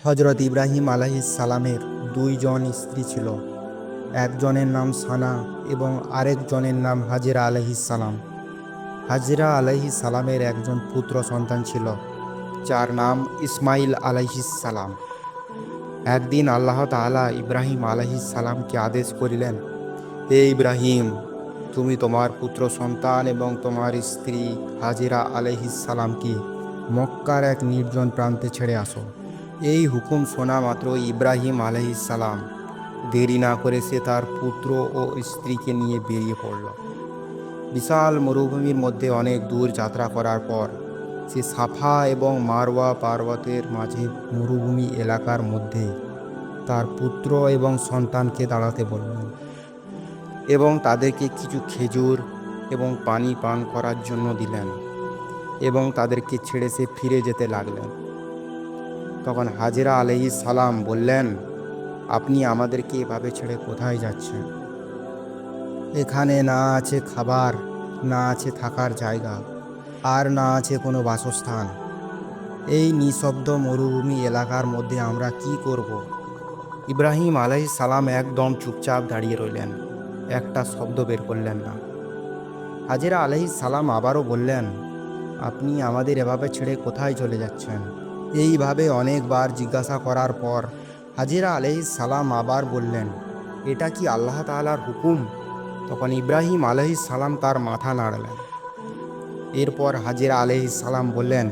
হজরত ইব্রাহিম সালামের দুইজন স্ত্রী ছিল। একজনের নাম সানা এবং আরেকজনের নাম হাজিরা সালাম। হাজিরা সালামের একজন পুত্র সন্তান ছিল, যার নাম ইসমাইল সালাম। একদিন আল্লাহ তাআলা ইব্রাহিম সালামকে আদেশ করিলেন, হে ইব্রাহিম, তুমি তোমার পুত্র সন্তান এবং তোমার স্ত্রী হাজিরা সালামকে মক্কার এক নির্জন প্রান্তে ছেড়ে আসো। এই হুকুম শোনা মাত্র ইব্রাহিম সালাম। দেরি না করে সে তার পুত্র ও স্ত্রীকে নিয়ে বেরিয়ে পড়ল। বিশাল মরুভূমির মধ্যে অনেক দূর যাত্রা করার পর, সে সাফা এবং মারওয়া পার্বতের মাঝে মরুভূমি এলাকার মধ্যে তার পুত্র এবং সন্তানকে দাঁড়াতে বললেন এবং তাদেরকে কিছু খেজুর এবং পানি পান করার জন্য দিলেন এবং তাদেরকে ছেড়ে সে ফিরে যেতে লাগলেন। তখন হাজিরা আলহি সালাম বললেন, আপনি আমাদেরকে এভাবে ছেড়ে কোথায় যাচ্ছেন? এখানে না আছে খাবার, না আছে থাকার জায়গা, আর না আছে কোনো বাসস্থান। এই নিঃশব্দ মরুভূমি এলাকার মধ্যে আমরা কি করব। ইব্রাহিম আলাইহিস সালাম একদম চুপচাপ দাঁড়িয়ে রইলেন। একটা শব্দ বের করলেন না। হাজিরা আলাইহিস সালাম আবারও বললেন, আপনি আমাদের এভাবে ছেড়ে কোথায় চলে যাচ্ছেন? এইভাবে অনেকবার জিজ্ঞাসা করার পর হাজিরা আলাইহিস সালাম আবার বললেন, এটা কি আল্লাহ তাআলার হুকুম? তখন ইব্রাহিম আলাইহিস সালাম তার মাথা নাড়লেন। এরপর হাজিরা আলাইহিস সালাম বললেন,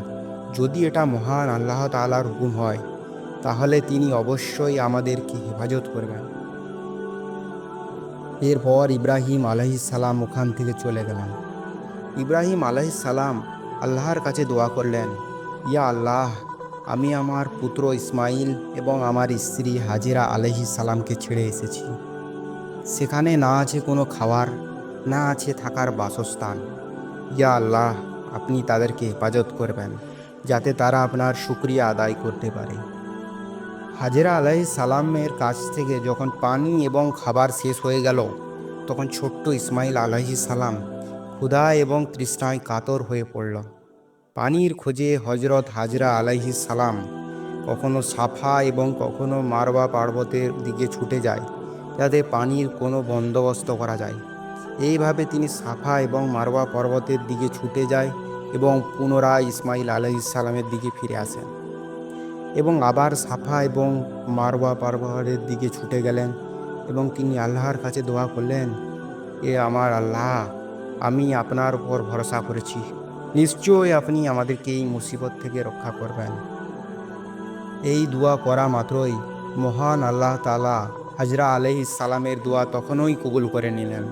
যদি এটা মহান আল্লাহ তাআলার হুকুম হয়, তাহলে তিনি অবশ্যই আমাদেরকে হেফাজত করবেন। এরপর ইব্রাহিম সালাম ওখান থেকে চলে গেলেন। ইব্রাহিম সালাম আল্লাহর কাছে দোয়া করলেন, ইয়া আল্লাহ আমি আমার পুত্র ইসমাইল এবং আমার স্ত্রী হাজিরা আলাইহিস সালামকে ছেড়ে এসেছি। সেখানে না আছে কোনো খাবার না আছে থাকার বাসস্থান। ইয়া আল্লাহ, আপনি তাদেরকে হেফাজত করবেন, যাতে তারা আপনার শুক্রিয়া আদায় করতে পারে। হাজেরা আলাহি সালামের কাছ থেকে যখন পানি এবং খাবার শেষ হয়ে গেল, তখন ছোট্ট ইসমাইল আলাহি সালাম ক্ষুধা এবং তৃষ্ণায় কাতর হয়ে পড়ল। পানির খোঁজে হজরত হাজরা আলাইহি সালাম কখনো সাফা এবং কখনো মারবা পার্বতের দিকে ছুটে যায়, যাতে পানির কোনো বন্দোবস্ত করা যায়। এইভাবে তিনি সাফা এবং মারওয়া পর্বতের দিকে ছুটে যায় এবং পুনরায় ইসমাইল আলাইহিস সালামের দিকে ফিরে আসেন এবং আবার সাফা এবং মারওয়া পর্বতের দিকে ছুটে গেলেন এবং তিনি আল্লাহর কাছে দোয়া করলেন, এ আমার আল্লাহ, আমি আপনার উপর ভরসা করেছি। নিশ্চয়ই আপনি আমাদেরকে এই মুসিবত থেকে রক্ষা করবেন। এই দোয়া করা মাত্রই মহান আল্লাহ তালা হাজরা আলহি সালামের দোয়া তখনই কবুল করে নিলেন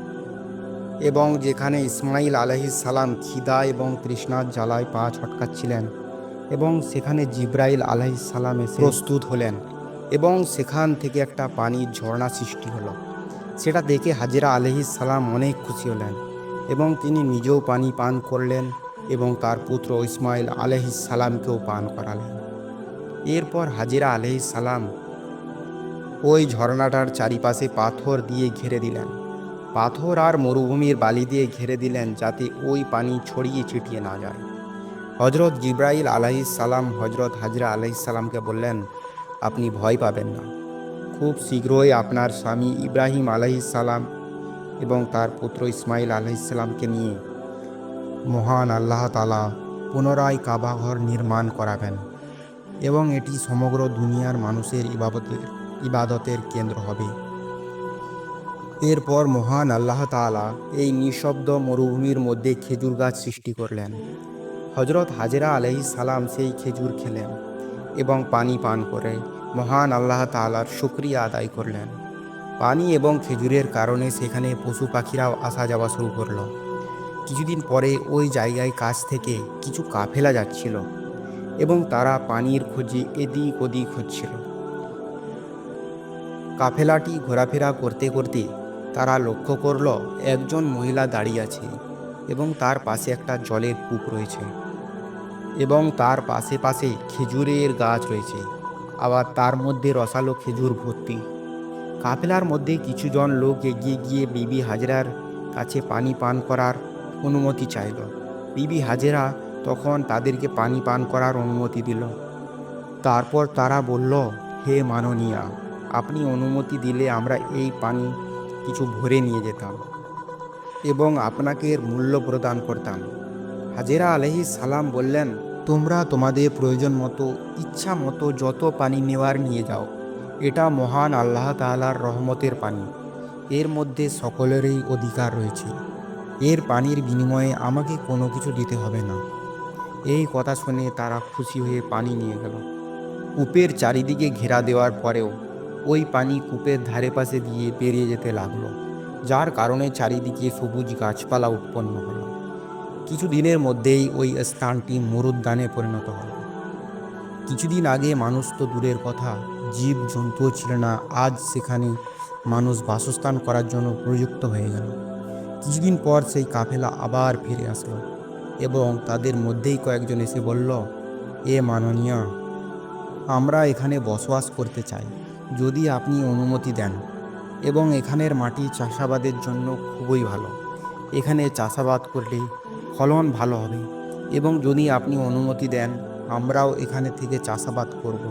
এবং যেখানে ইসমাইল সালাম খিদা এবং তৃষ্ণার জ্বালায় পা ছটকাচ্ছিলেন এবং সেখানে জিব্রাইল সালাম এসে প্রস্তুত হলেন এবং সেখান থেকে একটা পানির ঝর্ণা সৃষ্টি হলো। সেটা দেখে হাজিরা সালাম অনেক খুশি হলেন এবং তিনি নিজেও পানি পান করলেন এবং তার পুত্র ইসমাইল সালামকেও পান করালেন। এরপর হাজিরা সালাম ওই ঝর্ণাটার চারিপাশে পাথর দিয়ে ঘিরে দিলেন। পাথর আর মরুভূমির বালি দিয়ে ঘিরে দিলেন যাতে ওই পানি ছড়িয়ে ছিটিয়ে না যায়। হজরত জিব্রাইল সালাম হজরত হাজরা সালামকে বললেন, আপনি ভয় পাবেন না। খুব শীঘ্রই আপনার স্বামী ইব্রাহিম সালাম এবং তার পুত্র ইসমাইল আলাইহিস সালামকে নিয়ে মহান আল্লাহ তালা পুনরায় কাবাঘর নির্মাণ করাবেন এবং এটি সমগ্র দুনিয়ার মানুষের ইবাদতের ইবাদতের কেন্দ্র হবে। এরপর মহান আল্লাহ তাআলা এই নিঃশব্দ মরুভূমির মধ্যে খেজুর গাছ সৃষ্টি করলেন। হজরত হাজেরা আলহি সালাম সেই খেজুর খেলেন এবং পানি পান করে মহান আল্লাহ তাআলার শুক্রিয়া আদায় করলেন। পানি এবং খেজুরের কারণে সেখানে পশু পাখিরাও আসা যাওয়া শুরু করল। কিছুদিন পরে ওই জায়গায় কাছ থেকে কিছু কাফেলা যাচ্ছিল এবং তারা পানির খোঁজে এদিক ওদিক হচ্ছিল। কাফেলাটি ঘোরাফেরা করতে করতে তারা লক্ষ্য করল একজন মহিলা দাঁড়িয়ে আছে এবং তার পাশে একটা জলের কূপ রয়েছে এবং তার পাশে পাশে খেজুরের গাছ রয়েছে। আবার তার মধ্যে রসালো খেজুর ভর্তি। কাফেলার মধ্যে কিছুজন লোক এগিয়ে গিয়ে বিবি হাজরার কাছে পানি পান করার অনুমতি চাইল। বিবি হাজেরা তখন তাদেরকে পানি পান করার অনুমতি দিল। তারপর তারা বলল, হে মাননীয়া, আপনি অনুমতি দিলে আমরা এই পানি কিছু ভরে নিয়ে যেতাম এবং আপনাকে মূল্য প্রদান করতাম। হাজেরা আলহি সালাম বললেন, তোমরা তোমাদের প্রয়োজন মতো, ইচ্ছা মতো যত পানি নেওয়ার নিয়ে যাও। এটা মহান আল্লাহ তাআলার রহমতের পানি। এর মধ্যে সকলেরই অধিকার রয়েছে। এর পানির বিনিময়ে আমাকে কোনো কিছু দিতে হবে না। এই কথা শুনে তারা খুশি হয়ে পানি নিয়ে গেল। কূপের চারিদিকে ঘেরা দেওয়ার পরেও ওই পানি কূপের ধারে পাশে দিয়ে পেরিয়ে যেতে লাগল, যার কারণে চারিদিকে সবুজ গাছপালা উৎপন্ন হলো। কিছু দিনের মধ্যেই ওই স্থানটি মরুদ্যানে পরিণত হল। কিছুদিন আগে মানুষ তো দূরের কথা জীব জন্তুও ছিল না, আজ সেখানে মানুষ বাসস্থান করার জন্য প্রযুক্ত হয়ে গেল। কিছুদিন পর সেই কাফেলা আবার ফিরে আসলো এবং তাদের মধ্যেই কয়েকজন এসে বলল, এ মাননীয়, আমরা এখানে বসবাস করতে চাই। যদি আপনি অনুমতি দেন এবং এখানের মাটি চাষাবাদের জন্য খুবই ভালো। এখানে চাষাবাদ করলে ফলন ভালো হবে এবং যদি আপনি অনুমতি দেন, আমরাও এখানে থেকে চাষাবাদ করব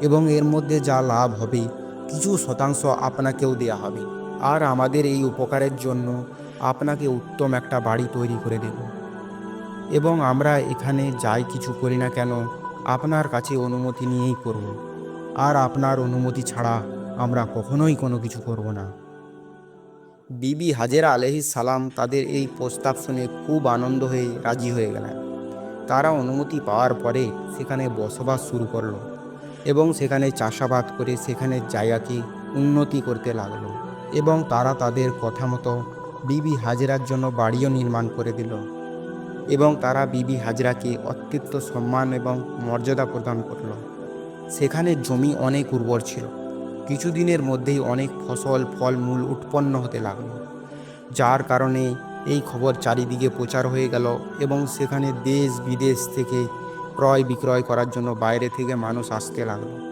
এবং এর মধ্যে যা লাভ হবে, কিছু শতাংশ আপনাকেও দেয়া হবে। আর আমাদের এই উপকারের জন্য আপনাকে উত্তম একটা বাড়ি তৈরি করে দেব। এবং আমরা এখানে যাই কিছু করি না কেন, আপনার কাছে অনুমতি নিয়েই করব। আর আপনার অনুমতি ছাড়া আমরা কখনোই কোনো কিছু করব না। বিবি হাজেরা আলহি সালাম তাদের এই প্রস্তাব শুনে খুব আনন্দ হয়ে রাজি হয়ে গেলেন। তারা অনুমতি পাওয়ার পরে সেখানে বসবাস শুরু করল এবং সেখানে চাষাবাদ করে সেখানে জায়গাকে উন্নতি করতে লাগল এবং তারা তাদের কথা মতো বিবি হাজরার জন্য বাড়িও নির্মাণ করে দিল এবং তারা বিবি হাজরাকে অত্যন্ত সম্মান এবং মর্যাদা প্রদান করল। সেখানে জমি অনেক উর্বর ছিল। কিছুদিনের মধ্যেই অনেক ফসল, ফলমূল উৎপন্ন হতে লাগল। যার কারণে এই খবর চারিদিকে প্রচার হয়ে গেল এবং সেখানে দেশ বিদেশ থেকে ক্রয় বিক্রয় করার জন্য বাইরে থেকে মানুষ আসতে লাগল।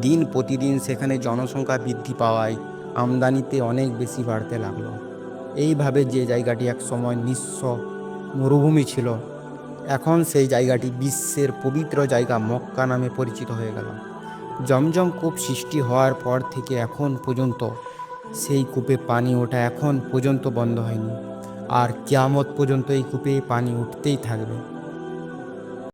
দিন প্রতিদিন সেখানে জনসংখ্যা বৃদ্ধি পাওয়ায় আমদানিতে অনেক বেশি বাড়তে লাগল। এইভাবে যে জায়গাটি এক সময় নিঃস্ব মরুভূমি ছিল, এখন সেই জায়গাটি বিশ্বের পবিত্র জায়গা মক্কা নামে পরিচিত হয়ে গেল। জমজম কূপ সৃষ্টি হওয়ার পর থেকে এখন পর্যন্ত সেই কূপে পানি ওঠা এখন পর্যন্ত বন্ধ হয়নি। আর কিয়ামত পর্যন্ত এই কূপে পানি উঠতেই থাকবে।